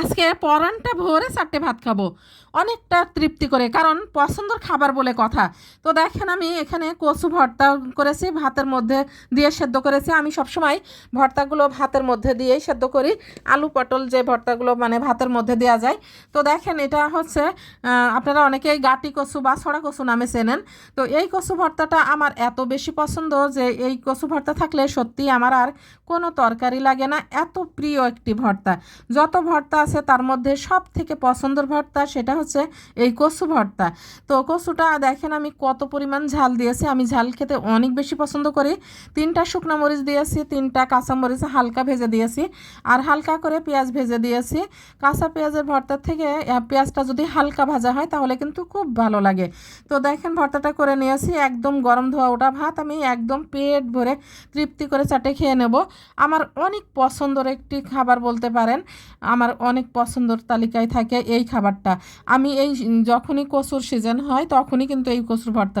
আজকে পরানটা ভোরে চারটে ভাত খাব। অনেকটা তৃপ্তি করে, কারণ পছন্দর খাবার বলে কথা। তো দেখেন আমি এখানে কচু ভর্তা করেছি, ভাতের মধ্যে দিয়ে সেদ্ধ করেছি। আমি সবসময় ভর্তাগুলো ভাতের মধ্যে দিয়েই সেদ্ধ করি। আলু পটল যে ভর্তাগুলো মানে ভাতের মধ্যে দেওয়া যায়। তো দেখেন এটা হচ্ছে আপনারা অনেকেই গাটি কচু বা ছড়া কচু নামে চেনেন। তো এই কচু ভর্তাটা আমার এত বেশি পছন্দ যে এই কচু ভর্তা থাকলে সত্যি আমার আর কোনো তরকারি লাগে না। এত প্রিয় একটি ভর্তা। যত ভর্তা আছে, তার মধ্যে সব থেকে পছন্দের ভর্তা সেটা হচ্ছে এই কচু ভর্তা। তো কচুটা দেখেন আমি কত পরিমাণ ঝাল দিয়েছি, আমি ঝাল খেতে অনেক বেশি পছন্দ করি। তিনটা শুকনো মরিচ দিয়েছি, তিনটা কাঁচা মরিচ হালকা ভেজে দিয়েছি, আর হালকা করে পেঁয়াজ ভেজে দিয়েছি। কাঁচা পেঁয়াজের ভর্তার থেকে পেঁয়াজটা যদি হালকা ভাজা হয় তাহলে কিন্তু খুব ভালো লাগে। তো দেখেন ভর্তাটা করে নিয়েছি, একদম গরম ধোয়া ওটা ভাত আমি একদম পেট ভরে তৃপ্তি করে চাটে খেয়ে নেব। আমার অনেক পছন্দের একটি খাবার বলতে পারেন, আমার অনেক পছন্দর তালিকায় থাকে এই খাবারটা। আমি এই, যখনই কচুর সিজন হয়, তখনই কিন্তু এই কচুর ভর্তা